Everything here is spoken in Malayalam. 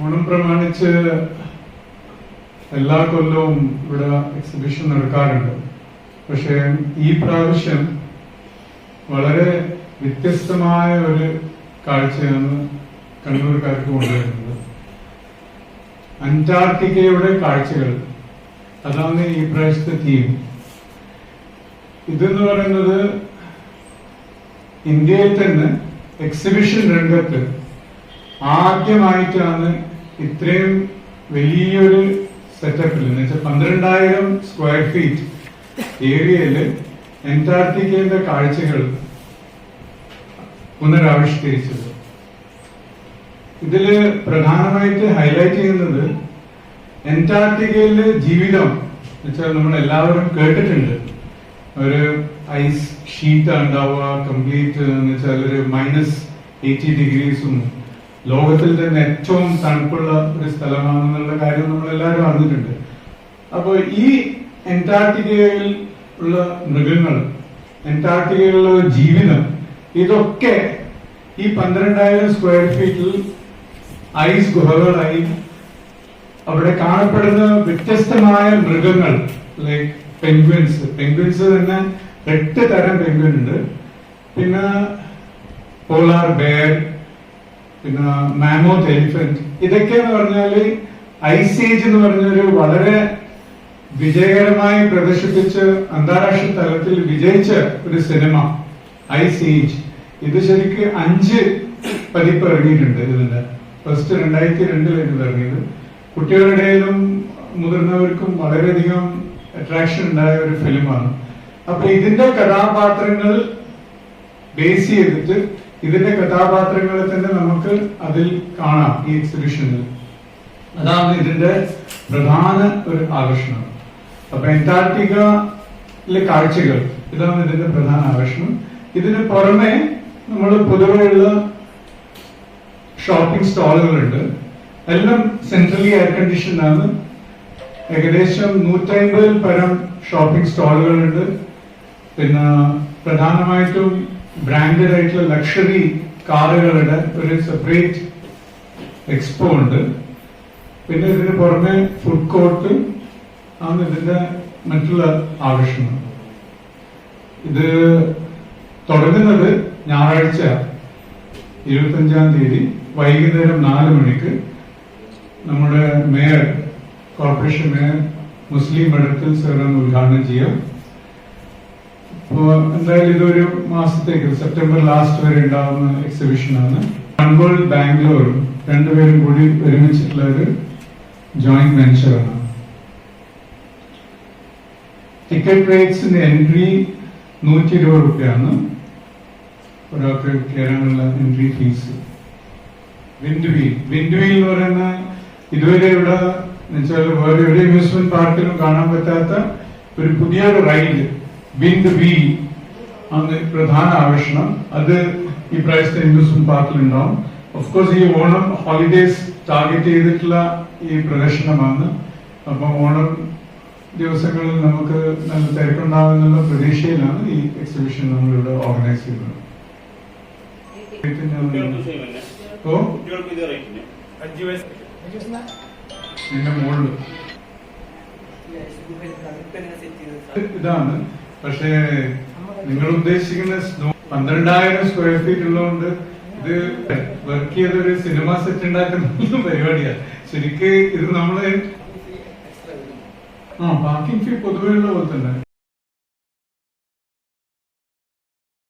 ഓണം പ്രമാണിച്ച് എല്ലാ കൊല്ലവും ഇവിടെ എക്സിബിഷൻ നടക്കാറുണ്ട്. പക്ഷേ ഈ പ്രാവശ്യം വളരെ വ്യത്യസ്തമായ ഒരു കാഴ്ചയാണ് കണ്ണൂർക്കാർക്ക് കൊണ്ടുവരുന്നത്. അന്റാർട്ടിക്കയുടെ കാഴ്ചകൾ. അതാണ് ഈ പ്രാവശ്യത്തെ തീം ഇതെന്ന് പറയുന്നത് ഇന്ത്യയിൽ തന്നെ എക്സിബിഷൻ രംഗത്ത് ആദ്യമായിട്ടാണ് ഇത്രയും വലിയൊരു സെറ്റപ്പിൽ എന്ന് വെച്ചാൽ പന്ത്രണ്ടായിരം സ്ക്വയർ ഫീറ്റ് ഏരിയയിൽ അന്റാർട്ടിക്കയുടെ കാഴ്ചകൾ പുനരാവിഷ്കരിച്ചത്. ഇതിൽ പ്രധാനമായിട്ട് ഹൈലൈറ്റ് ചെയ്യുന്നത് അന്റാർട്ടിക്കയിലെ ജീവിതം. വെച്ചാൽ നമ്മൾ എല്ലാവരും കേട്ടിട്ടുണ്ട്. ഒരു ഐസ് ഷീറ്റ് ഉണ്ടാവുക കംപ്ലീറ്റ് എന്ന് വെച്ചാൽ ഒരു മൈനസ് എയ്റ്റി ഡിഗ്രീസും ലോകത്തിൽ തന്നെ ഏറ്റവും തണുപ്പുള്ള ഒരു സ്ഥലമാണെന്നുള്ള കാര്യം നമ്മൾ എല്ലാവരും അറിഞ്ഞിട്ടുണ്ട്. അപ്പോൾ ഈ അന്റാർട്ടിക്കയിൽ ഉള്ള മൃഗങ്ങൾ അന്റാർട്ടിക്കയിലുള്ള ജീവിതം ഇതൊക്കെ ഈ പന്ത്രണ്ടായിരം സ്ക്വയർ ഫീറ്റിൽ ഐസ് ഗുഹകളായി അവിടെ കാണപ്പെടുന്ന വ്യത്യസ്തമായ മൃഗങ്ങൾ ലൈക്ക് പെൻഗ്വിൻസ് പെൻഗ്വിൻസ് തന്നെ എട്ട് തരം പെൻഗ്വിൻ ഉണ്ട്. പിന്നെ പോളാർ ബെയർ പിന്നെ മാമോത്ത് എലിഫന്റ് ഇതൊക്കെ എന്ന് പറഞ്ഞാൽ ഐസ് ഏജ് എന്ന് പറഞ്ഞൊരു വളരെ വിജയകരമായി പ്രദർശിപ്പിച്ച് അന്താരാഷ്ട്ര തലത്തിൽ വിജയിച്ച ഒരു സിനിമ ഐസ് ഏജ് ഇത് ശരിക്ക് അഞ്ച് പതിപ്പ് ഇറങ്ങിയിട്ടുണ്ട് ഇതിന്റെ ഫസ്റ്റ് രണ്ടായിരത്തി രണ്ടിലാണ് ഇത് ഇറങ്ങിയത്. കുട്ടികളുടെയിലും മുതിർന്നവർക്കും വളരെയധികം അട്രാക്ഷൻ ഉണ്ടായ ഒരു ഫിലിമാണ് അപ്പൊ ഇതിന്റെ കഥാപാത്രങ്ങൾ ബേസ് ചെയ്തിട്ട് ഇതിന്റെ കഥാപാത്രങ്ങളെ തന്നെ നമുക്ക് അതിൽ കാണാം ഈ എക്സിബിഷനിൽ അതാണ് ഇതിന്റെ പ്രധാന ഒരു ആകർഷണം. അപ്പൊ അന്റാർട്ടിക്കയിലെ കാഴ്ചകൾ ഇതാണ് ഇതിന്റെ പ്രധാന ആകർഷണം. ഇതിന് പുറമെ നമ്മൾ പൊതുവെയുള്ള ഷോപ്പിംഗ് സ്റ്റാളുകളുണ്ട്. എല്ലാം സെൻട്രലി എയർ കണ്ടീഷൻ ആണ്. ഏകദേശം നൂറ്റമ്പതിൽ പരം ഷോപ്പിംഗ് സ്റ്റാളുകളുണ്ട്. പിന്നെ പ്രധാനമായിട്ടും ബ്രാൻഡഡ് ആയിട്ടുള്ള ലക്ഷറി കാറുകളുടെ ഒരു സെപ്പറേറ്റ് എക്സ്പോ ഉണ്ട്. പിന്നെ ഇതിന് പുറമെ ഫുഡ് കോർട്ട് ആണ് ഇതിന്റെ മറ്റുള്ള ആകർഷണം ഇത് തുടങ്ങുന്നത് ഞായറാഴ്ച ഇരുപത്തഞ്ചാം തീയതി വൈകുന്നേരം നാല് മണിക്ക് നമ്മുടെ മേയർ കോർപ്പറേഷൻ മേയർ മുസ്ലിം മെഡിക്കൽ സേറൻ ഉദ്ഘാടനം ചെയ്യാം. അപ്പോ എന്തായാലും ഇതൊരു മാസത്തേക്ക് സെപ്റ്റംബർ ലാസ്റ്റ് വരെ ഉണ്ടാവുന്ന എക്സിബിഷനാണ് കൺവോൾ ബാംഗ്ലൂരും രണ്ടുപേരും കൂടി ഒരുമിച്ചിട്ടുള്ള ഒരു ജോയിന്റ് വെഞ്ചറാണ് ടിക്കറ്റ് റേറ്റ്സിന്റെ എൻട്രി നൂറ്റി ഇരുപത് റുപ്യാണ്. ഒരാൾക്ക് കയറാനുള്ള entry fee wind wheel wind wheel എന്ന് പറയുന്ന ഇതുവരെ ഇവിടെ എന്നുവെച്ചാൽ വേറെ എവിടെ അമ്യൂസ്മെന്റ് പാർക്കിലും കാണാൻ പറ്റാത്ത ഒരു പുതിയൊരു റൈഡ് വിൻഡ് ബി അന്ന് പ്രധാന ആകർഷണം അത് ഈ പ്രാവശ്യത്തെ അമ്യൂസ്മെന്റ് പാർക്കിലുണ്ടാവും ഓഫ്കോഴ്സ് ഓഫ് കോഴ്സ് ഈ ഓണം ഹോളിഡേസ് ടാർഗറ്റ് ചെയ്തിട്ടുള്ള ഈ പ്രദർശനമാണ്. അപ്പം ഓണം ദിവസങ്ങളിൽ നമുക്ക് നല്ല തിരക്കുണ്ടാകുന്നുള്ള പ്രതീക്ഷയിലാണ് ഈ എക്സിബിഷൻ നമ്മളിവിടെ ഓർഗനൈസ് ചെയ്യുന്നത് ഇതാണ്. പക്ഷേ നിങ്ങൾ ഉദ്ദേശിക്കുന്ന സ്നോ പന്ത്രണ്ടായിരം സ്ക്വയർ ഫീറ്റ് ഉള്ളതുകൊണ്ട് ഇത് വർക്ക് ചെയ്ത ഒരു സിനിമ സെറ്റ് ഉണ്ടാക്കുന്ന പരിപാടിയാണ് ശരിക്ക് ഇത് നമ്മൾ ആ പാർക്കിംഗ് ഫീ പൊതുവെയുള്ള പോലെ തന്നെ.